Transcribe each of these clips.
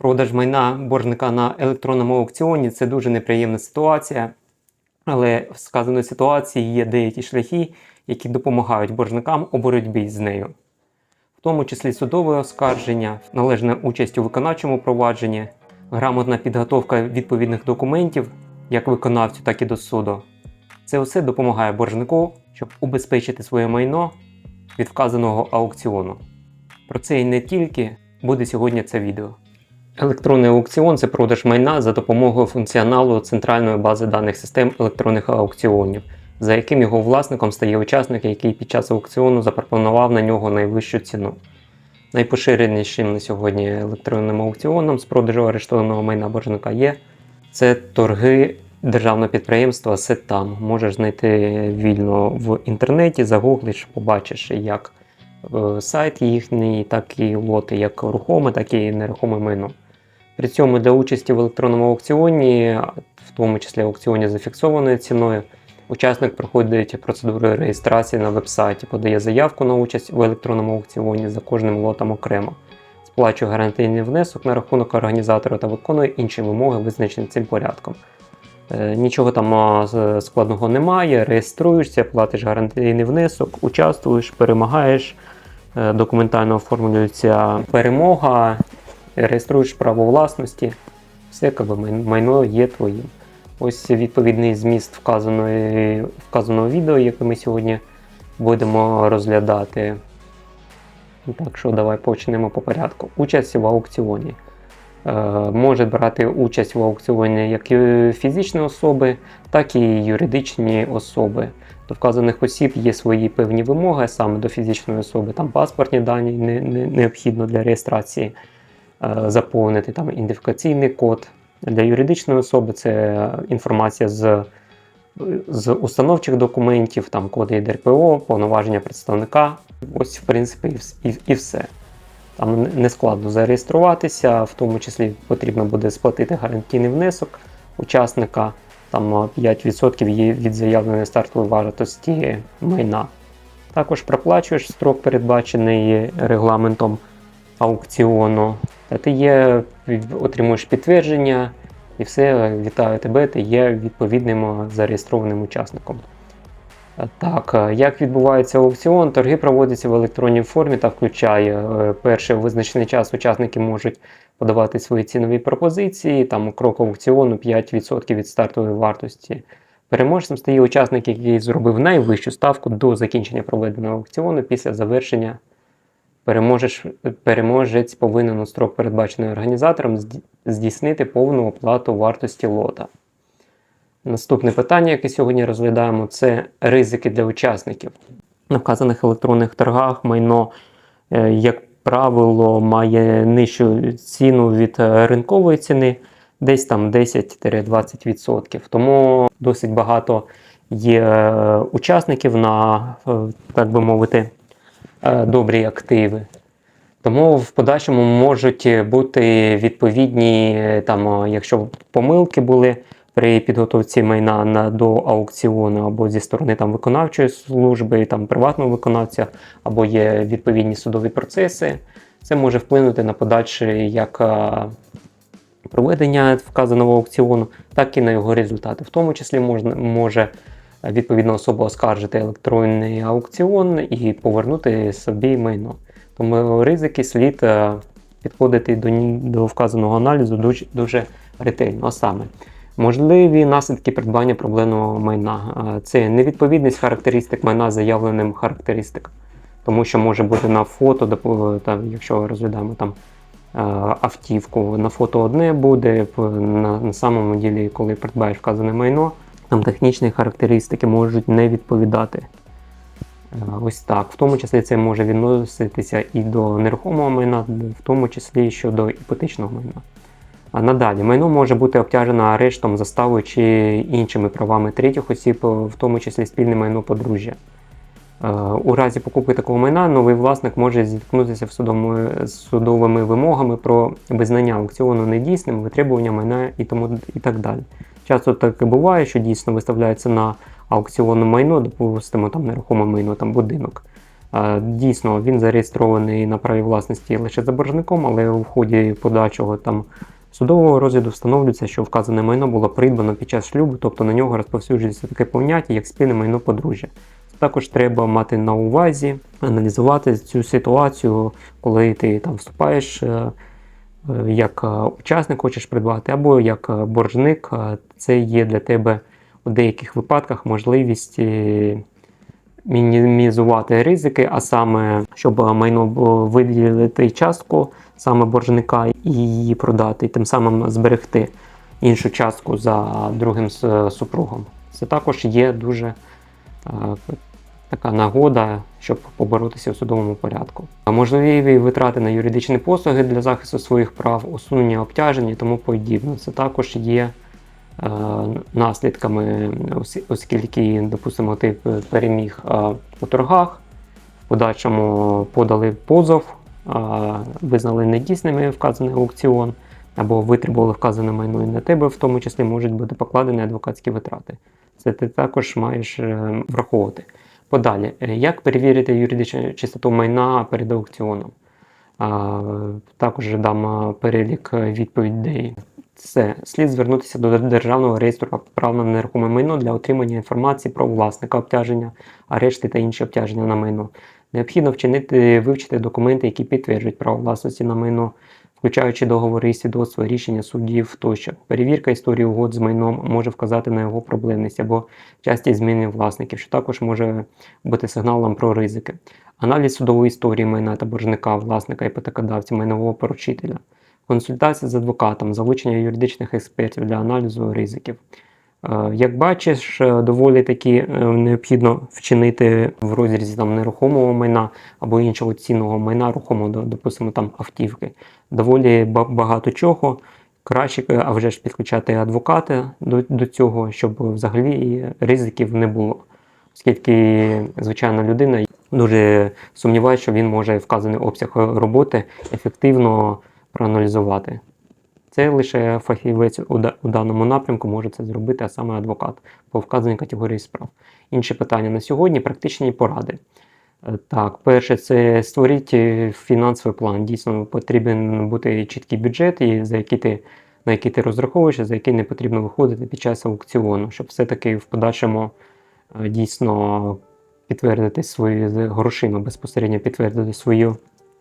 Продаж майна боржника на електронному аукціоні це дуже неприємна ситуація, але в сказаної ситуації є деякі шляхи, які допомагають боржникам у боротьбі з нею, в тому числі судове оскарження, належна участь у виконавчому провадженні, грамотна підготовка відповідних документів як виконавцю, так і до суду. Це все допомагає боржнику, щоб убезпечити своє майно від вказаного аукціону. Про це і не тільки буде сьогодні це відео. Електронний аукціон це продаж майна за допомогою функціоналу центральної бази даних систем електронних аукціонів, за яким його власником стає учасник, який під час аукціону запропонував на нього найвищу ціну. Найпоширенішим на сьогодні електронним аукціоном з продажу арештованого майна боржника є це торги державного підприємства Сетам. Можеш знайти вільно в інтернеті, загуглиш, побачиш як сайт їхній, так і лоти, як рухоме, так і нерухоме майно. При цьому для участі в електронному аукціоні, в тому числі аукціоні за фіксованою ціною, учасник проходить процедуру реєстрації на веб-сайті, подає заявку на участь в електронному аукціоні за кожним лотом окремо, сплачує гарантійний внесок на рахунок організатора та виконує інші вимоги, визначені цим порядком. Е, Нічого там складного немає, реєструєшся, платиш гарантійний внесок, участвуєш, перемагаєш, е, документально оформлюється перемога, реєструєш право власності, все майно є твоїм. Ось відповідний зміст вказаної, вказаного відео, яке ми сьогодні будемо розглядати. Так що давай почнемо по порядку. Участь в аукціоні. Е, може брати участь в аукціоні як фізичні особи, так і юридичні особи. До вказаних осіб є свої певні вимоги саме до фізичної особи, там паспортні дані не, не, необхідно для реєстрації е, заповнити, там ідентифікаційний код. Для юридичної особи це інформація з, з установчих документів, там коди ДРПО, повноваження представника. Ось, в принципі, і, і, і все. Там не складно зареєструватися, в тому числі потрібно буде сплатити гарантійний внесок учасника. Там 5% від заявленої стартової вартості майна. Також проплачуєш строк, передбачений регламентом аукціону. Та ти є, отримуєш підтвердження і все, вітаю тебе, ти є відповідним зареєстрованим учасником. Так, е, як відбувається аукціон? Торги проводяться в електронній формі та включає е, перше в визначений час учасники можуть подавати свої цінові пропозиції. Там крок аукціону 5% від стартової вартості. Переможцем стає учасник, який зробив найвищу ставку до закінчення проведеного аукціону після завершення. Переможеш, переможець повинен у строк, передбачений організатором, здійснити повну оплату вартості лота. Наступне питання, яке сьогодні розглядаємо, це ризики для учасників. На вказаних електронних торгах майно, е, як правило, має нижчу ціну від е, ринкової ціни, десь там 10-20%. Тому досить багато є е, учасників на, так би мовити, добрі активи. Тому в подальшому можуть бути відповідні, там, якщо помилки були при підготовці майна на, до аукціону або зі сторони там, виконавчої служби, там, приватного виконавця, або є відповідні судові процеси, це може вплинути на подальше як проведення вказаного аукціону, так і на його результати. В тому числі можна, може відповідна особа оскаржити електронний аукціон і повернути собі майно. Тому ризики слід підходити до, до вказаного аналізу дуже, дуже ретельно. А саме, можливі наслідки придбання проблемного майна. Е, Це невідповідність характеристик майна заявленим характеристикам. Тому що може бути на фото, якщо розглядаємо там е, автівку, на фото одне буде, на, на самому ділі, коли придбаєш вказане майно, там технічні характеристики можуть не відповідати. Е, Ось так. В тому числі це може відноситися і до нерухомого майна, в тому числі щодо іпотечного майна. А надалі майно може бути обтяжено арештом, заставою чи іншими правами третіх осіб, в тому числі спільне майно подружжя. Е, У разі покупки такого майна новий власник може зіткнутися судовому, з судовими вимогами про визнання аукціону недійсним, витребування майна і тому і так далі. Часто так і буває, що дійсно виставляється на аукціонне майно, допустимо, там нерухоме майно, там будинок. Е, Дійсно, він зареєстрований на праві власності лише за боржником, але у ході подальшого там судового розгляду встановлюється, що вказане майно було придбано під час шлюбу, тобто на нього розповсюджується таке поняття, як спільне майно подружжя. Також треба мати на увазі, аналізувати цю ситуацію, коли ти там вступаєш е, е, як е, учасник хочеш придбати, або як боржник. Це є для тебе у деяких випадках можливість мінімізувати ризики, а саме, щоб майно виділити частку саме боржника і її продати, і тим самим зберегти іншу частку за другим супругом. Це також є дуже е, така нагода, щоб поборотися у судовому порядку. Можливі витрати на юридичні послуги для захисту своїх прав, усунення обтяжень і тому подібне. Це також є наслідками, оскільки, допустимо, ти переміг е, у торгах, в подальшому подали позов, е, визнали недійсними вказаний аукціон, або витребували вказане майно і на тебе, в тому числі можуть бути покладені адвокатські витрати. Це ти також маєш е, враховувати. Подалі, е, як перевірити юридичну чистоту майна перед аукціоном? Також дам перелік е, відповідей. Це слід звернутися до Державного реєстру прав на нерухоме майно для отримання інформації про власника обтяження, арешти та інші обтяження на майно. Необхідно вчинити вивчити документи, які підтверджують право власності на майно, включаючи договори, свідоцтва, рішення суддів тощо. Перевірка історії угод з майном може вказати на його проблемність або часті зміни власників, що також може бути сигналом про ризики. Аналіз судової історії майна та боржника, власника іпотекодавця, майнового поручителя, консультація з адвокатом, залучення юридичних експертів для аналізу ризиків. Е, Як бачиш, е, доволі таки е, необхідно вчинити в розрізі там нерухомого майна або іншого цінного майна, рухомого, допустимо, там автівки. Доволі багато чого. Краще, а вже ж підключати адвоката до, до цього, щоб взагалі ризиків не було. Оскільки звичайна людина дуже сумнівається, що він може вказаний обсяг роботи ефективно проаналізувати. Це лише фахівець у, даному напрямку може це зробити, а саме адвокат по вказаній категорії справ. Інше питання на сьогодні практичні поради. Е, Так, перше, це створіть е, фінансовий план. Дійсно, потрібен бути чіткий бюджет, і за який ти, на який ти розраховуєш, за який не потрібно виходити під час аукціону, щоб все-таки в подальшому е, дійсно підтвердити свої грошима, безпосередньо підтвердити свою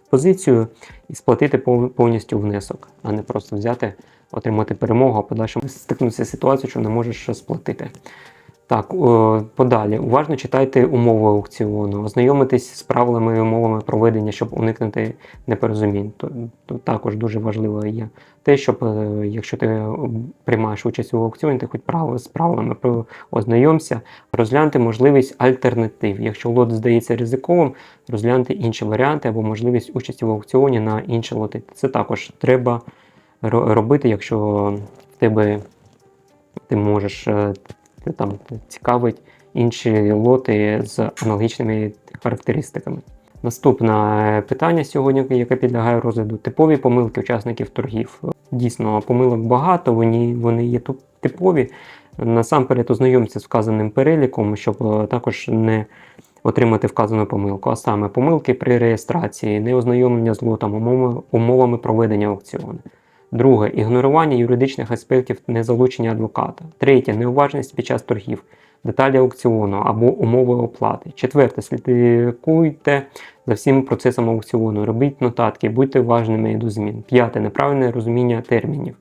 позицію і сплатити пов- повністю внесок, а не просто взяти, отримати перемогу, а подальшому стикнутися з ситуацією, що не можеш сплатити. Так, подалі. Уважно читайте умови аукціону, ознайомитись з правилами і умовами проведення, щоб уникнути непорозумінь. То, то також дуже важливо є те, щоб е, якщо ти е, приймаєш участь у аукціоні, ти хоч право з правилами ознайомся, розгляньте можливість альтернатив. Якщо лот здається ризиковим, розгляньте інші варіанти або можливість участі в аукціоні на інші лоти. Це також треба ро- робити, якщо в тебе ти можеш е, там цікавить інші лоти з аналогічними характеристиками. Наступне питання сьогодні, яке підлягає розгляду, типові помилки учасників торгів. Дійсно, помилок багато, вони, вони є типові. Насамперед ознайомся з вказаним переліком, щоб е, також не отримати вказану помилку, а саме помилки при реєстрації, неознайомлення з лотом, умовами проведення аукціону. Друге ігнорування юридичних аспектів незалучення адвоката. Третє неуважність під час торгів, деталі аукціону або умови оплати. Четверте, слідкуйте за всім процесом аукціону, робіть нотатки, будьте уважними до змін. П'яте неправильне розуміння термінів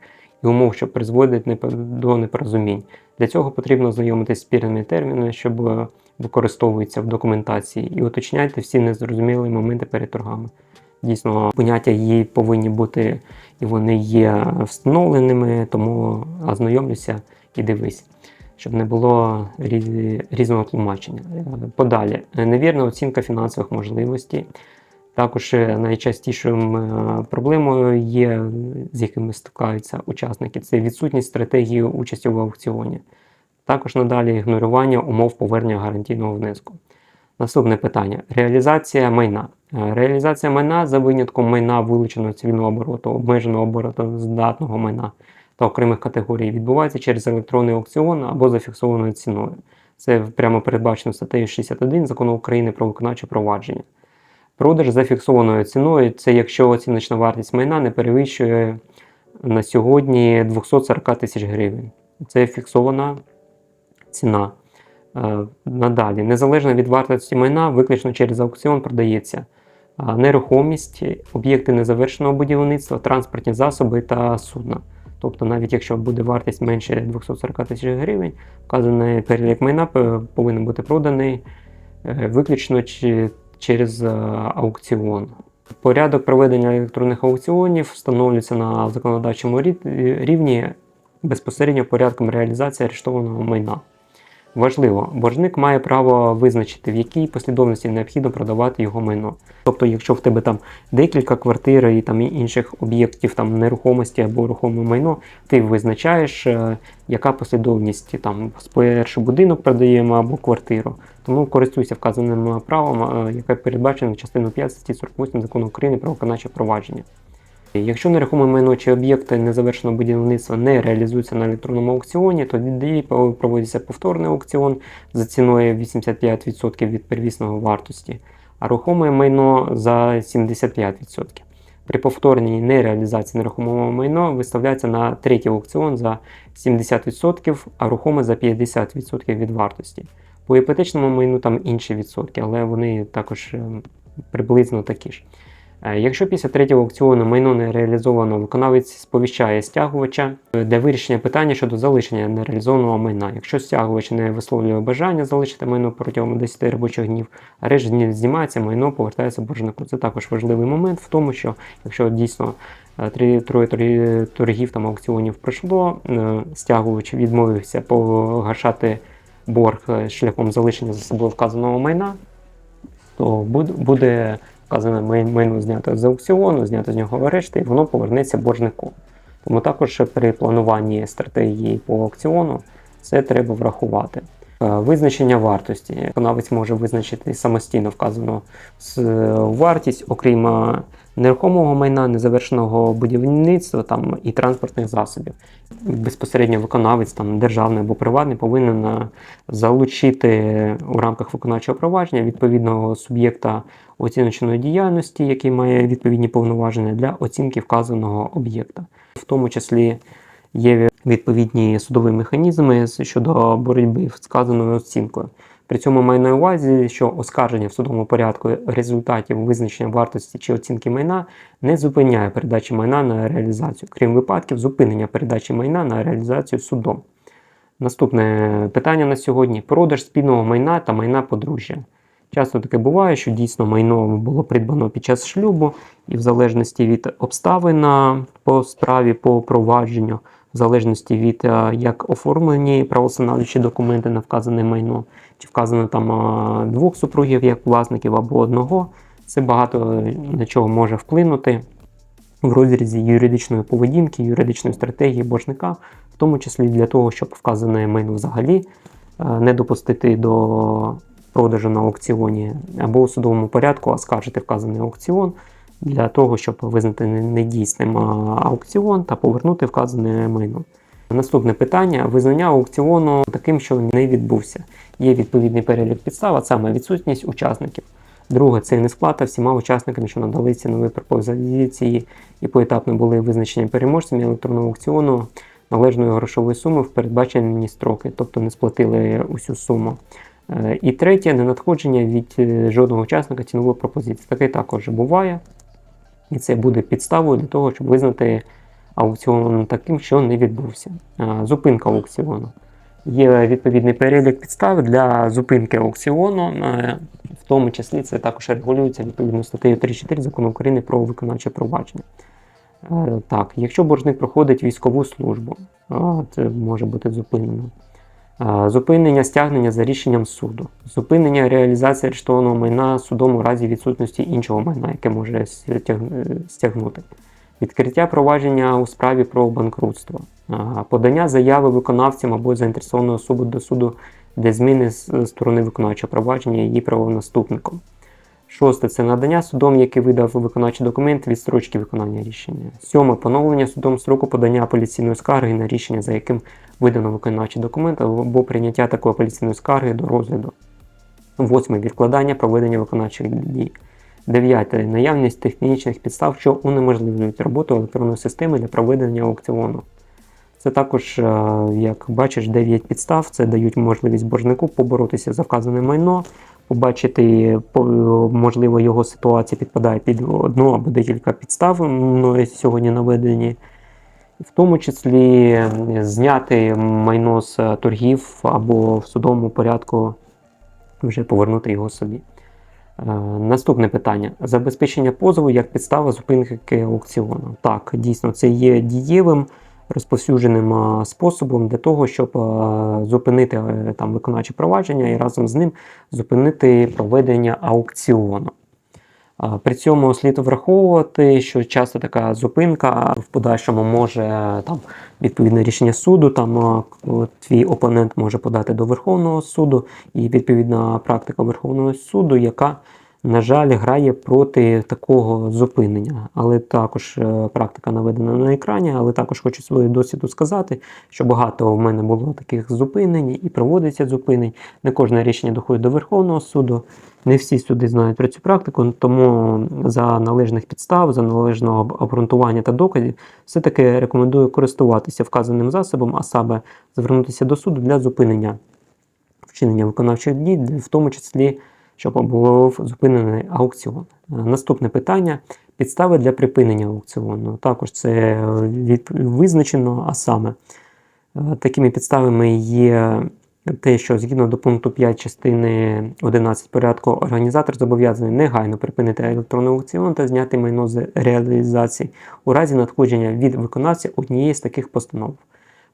і умов, що призводять непо- до непорозумінь. Для цього потрібно знайомитися з спірними термінами, щоб використовуються в документації, і уточняйте всі незрозумілі моменти перед торгами. Дійсно, поняття її повинні бути і вони є встановленими, тому ознайомлюся і дивись, щоб не було різного тлумачення. Подалі, невірна оцінка фінансових можливостей. Також е, найчастішим е, проблемою є, з якими стикаються учасники, це відсутність стратегії участі в аукціоні. Також надалі ігнорування умов повернення гарантійного внеску. Наступне питання: реалізація майна. Е, Реалізація майна за винятком майна вилученого цивільного обороту, обмеженого обороту здатного майна та окремих категорій відбувається через електронний аукціон або зафіксованою ціною. Це прямо передбачено статтею 61 закону України про виконавче провадження. Продаж за фіксованою ціною це якщо оціночна вартість майна не перевищує на сьогодні 240 тисяч гривень. Це фіксована ціна. Е, Надалі, незалежно від вартості майна, виключно через аукціон продається нерухомість, об'єкти незавершеного будівництва, транспортні засоби та судна. Тобто, навіть якщо буде вартість менше 240 тисяч гривень, вказаний перелік майна повинен бути проданий е, виключно через е, аукціон. Порядок проведення електронних аукціонів встановлюється на законодавчому рівні безпосередньо порядком реалізації арештованого майна. Важливо, боржник має право визначити, в якій послідовності необхідно продавати його майно. Тобто, якщо в тебе там декілька квартир і там інших об'єктів там нерухомості або рухоме майно, ти визначаєш, е, яка послідовність там спершу будинок продаємо або квартиру. Тому користуйся вказаним правом, е, яке передбачено частиною 5 статті 48 закону України про виконавче провадження. Якщо нерухоме майно чи об'єкти незавершеного будівництва не реалізуються на електронному аукціоні, то від дії проводиться повторний аукціон за ціною 85% від первісного вартості, а рухоме майно за 75%. При повторній нереалізації нерухомого майна виставляється на третій аукціон за 70%, а рухоме за 50% від вартості. По іпотечному майну там інші відсотки, але вони також е, приблизно такі ж. Е, Якщо після третього аукціону майно не реалізовано, виконавець сповіщає стягувача е, для вирішення питання щодо залишення нереалізованого майна. Якщо стягувач не висловлює бажання залишити майно протягом 10 робочих днів, арешт днів знімається, майно повертається боржнику. Це також важливий момент в тому, що якщо дійсно е, три троє торгів там аукціонів пройшло, стягувач відмовився погашати борг шляхом залишення за собою вказаного майна, то буде вказане май- майно знято з аукціону, знято з нього решти, і воно повернеться боржнику. Тому також при плануванні стратегії по аукціону це треба врахувати. Е, Визначення вартості. Виконавець може визначити самостійно вказану вартість, окрім е, нерухомого майна, незавершеного будівництва там, і транспортних засобів. Безпосередньо виконавець, там, державний або приватний, повинен е, залучити у рамках виконавчого провадження відповідного суб'єкта оціночної діяльності, який має відповідні повноваження для оцінки вказаного об'єкта. В тому числі є відповідні судові механізми щодо боротьби з вказаною оцінкою. При цьому маю на увазі, що оскарження в судовому порядку результатів визначення вартості чи оцінки майна не зупиняє передачі майна на реалізацію, крім випадків зупинення передачі майна на реалізацію судом. Наступне питання на сьогодні: продаж спільного майна та майна подружжя. Часто таке буває, що дійсно майно було придбано під час шлюбу, і в залежності від обставин по справі, по провадженню, в залежності від як оформлені правоустанавлюючі документи на вказане майно, чи вказано там двох супругів як власників або одного, це багато е, на чого може вплинути в розрізі юридичної поведінки, юридичної стратегії боржника, в тому числі для того, щоб вказане майно взагалі е, не допустити до продажу на аукціоні або у судовому порядку оскаржити вказаний аукціон для того, щоб визнати недійсним аукціон та повернути вказане майно. Наступне питання: визнання аукціону таким, що не відбувся. Є відповідний перелік підстав, а саме відсутність учасників. Друге, це несплата всіма учасниками, що надали цінові пропозиції і поетапно були визначені переможцями електронного аукціону належної грошової суми в передбачені строки, тобто не сплатили усю суму. Е, І третє, ненадходження від е, жодного учасника цінової пропозиції. Таке також буває. І це буде підставою для того, щоб визнати аукціон таким, що не відбувся. Е, Зупинка аукціону. Є відповідний перелік підстав для зупинки аукціону, е, в тому числі це також регулюється відповідно статтею 34 закону України про виконавче провадження. Е, Так, якщо боржник проходить військову службу, це може бути зупинено. Зупинення стягнення за рішенням суду, зупинення реалізації арештованого майна судом у разі відсутності іншого майна, яке може е, стягнути, відкриття провадження у справі про банкрутство, подання заяви виконавцям або заінтересованої особи до суду для зміни з сторони виконавчого провадження її правонаступником. Шосте це надання судом, який видав виконавчий документ відстрочки виконання рішення. Сьоме поновлення судом строку подання апеляційної скарги на рішення, за яким видано виконавчий документ або прийняття такої апеляційної скарги до розгляду. Восьме відкладання проведення виконавчих дій. Дев'яте. Наявність технічних підстав, що унеможливлюють роботу електронної системи для проведення аукціону. Це також, е, як бачиш, 9 підстав. Це дають можливість боржнику поборотися за вказане майно, побачити, можливо, його ситуація підпадає під одну або декілька підстав, мною сьогодні наведені. В тому числі зняти майно з торгів або в судовому порядку вже повернути його собі. Е, Наступне питання: забезпечення позову як підстава зупинки аукціону. Так, дійсно, це є дієвим розповсюдженим способом для того, щоб зупинити е, там виконавче провадження і разом з ним зупинити проведення аукціону. При цьому слід враховувати, що часто така зупинка в подальшому може е, там відповідне рішення суду. Там твій опонент може подати до Верховного суду, і відповідна практика Верховного суду, яка, на жаль, грає проти такого зупинення. Але також е, практика наведена на екрані, але також хочу свою досвіду сказати, що багато в мене було таких зупинень і проводиться зупинень. Не кожне рішення доходить до Верховного суду. Не всі суди знають про цю практику, тому за належних підстав, за належного обґрунтування та доказів, все-таки рекомендую користуватися вказаним засобом, а саме звернутися до суду для зупинення вчинення виконавчих дій, в тому числі, щоб був зупинений аукціон. Е, Наступне питання: підстави для припинення аукціону. Також це визначено, а саме е, такими підставами є те, що згідно до пункту 5 частини 11 порядку організатор зобов'язаний негайно припинити електронний аукціон та зняти майно з реалізації у разі надходження від виконавця однієї з таких постанов.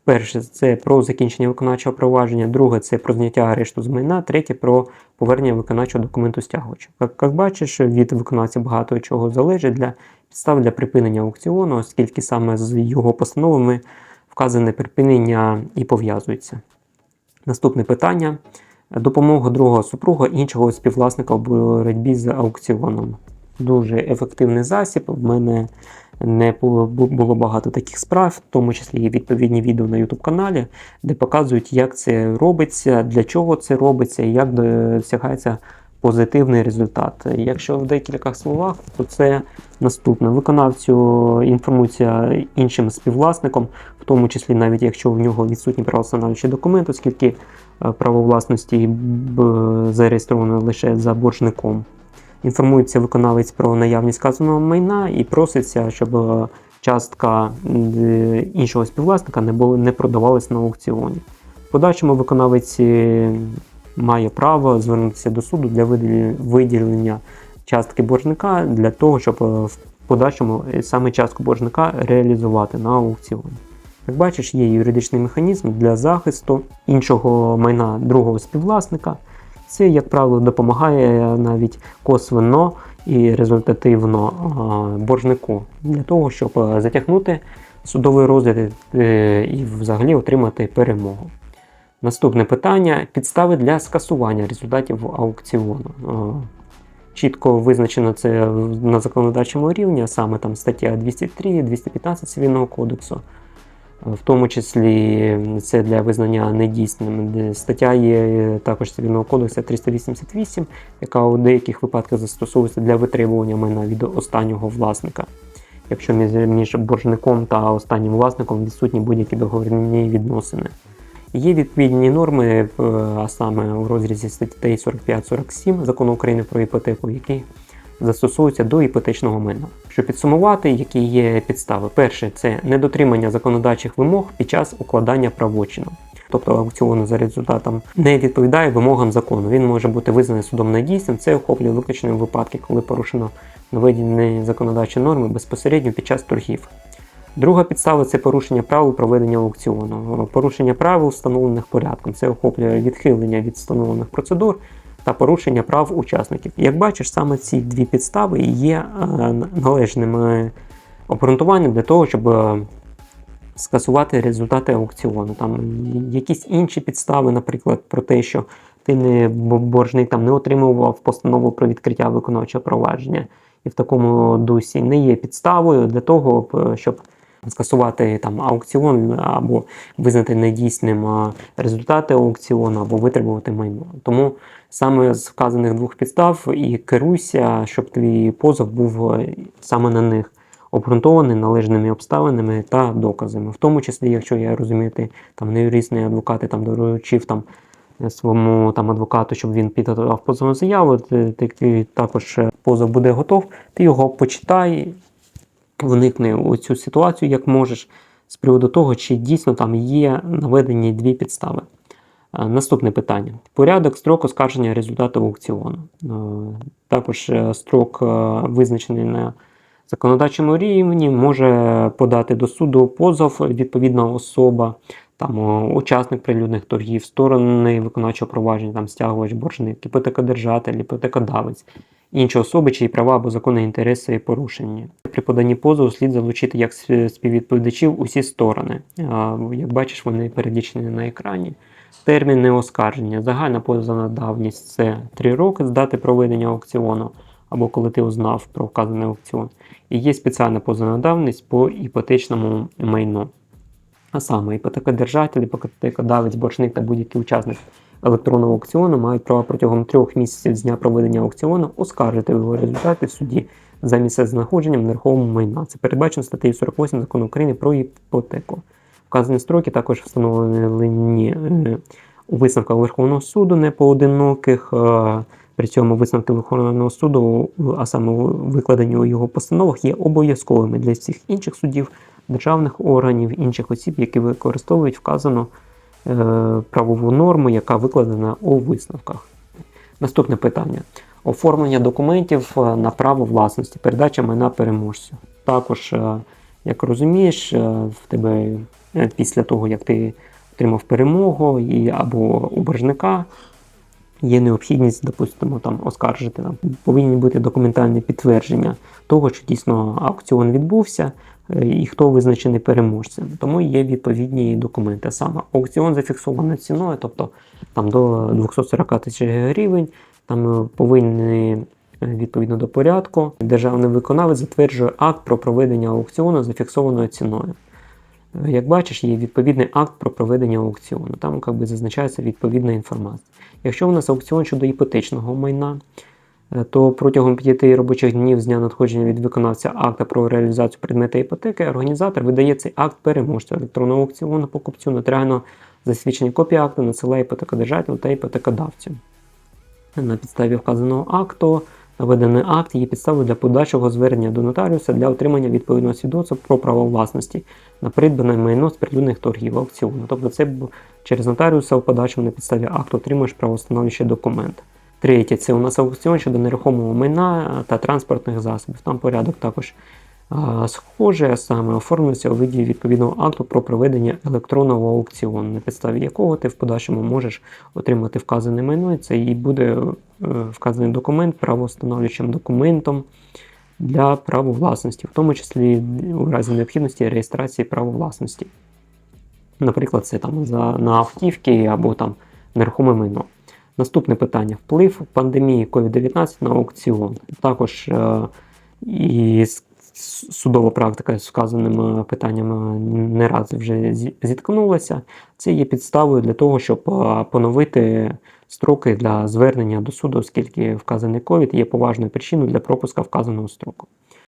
Перше це про закінчення виконавчого провадження, друге це про зняття арешту з майна, третє про повернення виконавчого документу стягувача. Як, як бачиш, від виконавця багато чого залежить для підстав для припинення аукціону, оскільки саме з його постановами вказане припинення і пов'язується. Наступне питання: допомога другого супруга іншого співвласника в боротьбі з аукціоном. Дуже ефективний засіб. В мене не було багато таких справ, в тому числі є відповідні відео на YouTube каналі, де показують, як це робиться, для чого це робиться і як досягається позитивний результат. Якщо в декількох словах, то це наступне. Виконавцю інформується іншим співвласником, в тому числі навіть якщо в нього відсутні правостановчі документи, оскільки е, право власності б- зареєстровано лише за боржником. Інформується виконавець про наявність сказаного майна і проситься, щоб е, частка е, іншого співвласника не, було, не продавалась на аукціоні. В подальшому виконавець е, має право звернутися до суду для виділення частки боржника для того, щоб в подальшому саме частку боржника реалізувати на аукціоні. Як бачиш, є юридичний механізм для захисту іншого майна другого співвласника. Це, як правило, допомагає навіть косвенно і результативно боржнику для того, щоб е, затягнути судовий розгляд е, і взагалі отримати перемогу. Наступне питання: підстави для скасування результатів аукціону. Е, Чітко визначено це на законодавчому рівні, а саме там стаття 203, 215 Цивільного кодексу. В тому числі це для визнання недійсним. Стаття є також Цивільного кодексу 388, яка у деяких випадках застосовується для витребування майна від останнього власника. Якщо між боржником та останнім власником відсутні будь-які договірні відносини. Є відповідні норми, е, а саме у розрізі статей 45-47 закону України про іпотеку, які застосовуються до іпотечного майна. Щоб підсумувати, які є підстави. Перше це недотримання законодавчих вимог під час укладання правочину. Тобто аукціону за результатом не відповідає вимогам закону. Він може бути визнаний судом недійсним. Це охоплює виключені випадки, коли порушено наведені законодавчі норми безпосередньо під час торгів. Друга підстава це порушення правил проведення аукціону. Порушення правил, встановлених порядком. Це охоплює відхилення від встановлених процедур та порушення прав учасників. Як бачиш, саме ці дві підстави є е, належними обґрунтуванням для того, щоб е, скасувати результати аукціону. Там якісь інші підстави, наприклад, про те, що ти не боржник там не отримував постанову про відкриття виконавчого провадження, і в такому дусі не є підставою для того, щоб скасувати там аукціон або визнати недійсним результати аукціону або витребувати майно. Тому саме з вказаних двох підстав і керуйся, щоб твій позов був е, саме на них обґрунтований належними обставинами та доказами. В тому числі, якщо я розумію, ти там не юрист, не адвокат, і там доручив там своєму там адвокату, щоб він підготував позовну заяву, ти також е, позов буде готов, ти його почитай, вникни у цю ситуацію, як можеш, з приводу того, чи дійсно там є наведені дві підстави. Наступне питання: порядок строк оскарження результату аукціону. Е, Також е, строк е, визначений на законодавчому рівні, може подати до суду позов відповідна особа, там учасник прилюдних торгів, сторони виконавчого провадження, там стягувач, боржник, іпотекодержатель, іпотекодавець, інші особи, чиї права або законні інтереси порушені. При поданні позову слід залучити як співвідповідачів усі сторони. Як бачиш, вони перелічені на екрані. Терміни оскарження. Загальна позовна давність це 3 роки з дати проведення аукціону або коли ти узнав про вказаний аукціон. І є спеціальна позовна давність по іпотечному майну. А саме іпотекодержатель, іпотекодавець, боржник та будь-який учасник електронного аукціону мають право протягом трьох місяців з дня проведення аукціону оскаржити його результати в суді за місцезнаходженням нерухомого майна. Це передбачено статтею 48 закону України про іпотеку. Вказані строки також встановлені е, у висновках Верховного суду непоодиноких. е, При цьому висновки Верховного суду, а саме викладені у його постановах, є обов'язковими для всіх інших судів, державних органів, інших осіб, які використовують вказану е, правову норму, яка викладена у висновках. Наступне питання: оформлення документів на право власності, передача майна переможцю. Також, як розумієш, в тебе після того, як ти отримав перемогу і або у боржника, є необхідність, допустимо, там оскаржити. Там повинні бути документальні підтвердження того, що дійсно аукціон відбувся е, і хто визначений переможцем. Тому є відповідні документи. Саме аукціон зафіксований ціною, тобто там до 240 тисяч гривень, там е, повинні е, відповідно до порядку. Державний виконавець затверджує акт про проведення аукціону зафіксованою ціною. Як бачиш, є відповідний акт про проведення аукціону. Там як би, зазначається відповідна інформація. Якщо у нас аукціон щодо іпотечного майна, е, то протягом 5 робочих днів з дня надходження від виконавця акта про реалізацію предмета іпотеки, організатор видає цей акт переможцю електронного аукціону покупцю нотаріально засвідчені копії акту надсилає іпотекодержателю та іпотекодавцю. На підставі вказаного акту наведений акт є підставою для подальшого звернення до нотаріуса для отримання відповідного свідоцтва про право власності на придбане майно з прилюдних торгів аукціону. Тобто це через нотаріуса в подальшому на підставі акту отримуєш правоустановлюючий документ. Третє, це у нас аукціон щодо нерухомого майна та транспортних засобів. Там порядок також а саме оформлюється у виді відповідного акту про проведення електронного аукціону, на підставі якого ти в подальшому можеш отримати вказане майно, і це і буде е, вказаний документ правоустановлюючим документом для права власності, в тому числі у разі необхідності реєстрації права власності. Наприклад, це там за, на автівки або там нерухоме майно. Наступне питання: вплив пандемії COVID-19 на аукціон. Також е, і судова практика з вказаними питаннями не раз вже зі- зіткнулася. Це є підставою для того, щоб поновити строки для звернення до суду, оскільки вказаний ковід є поважною причиною для пропуска вказаного строку.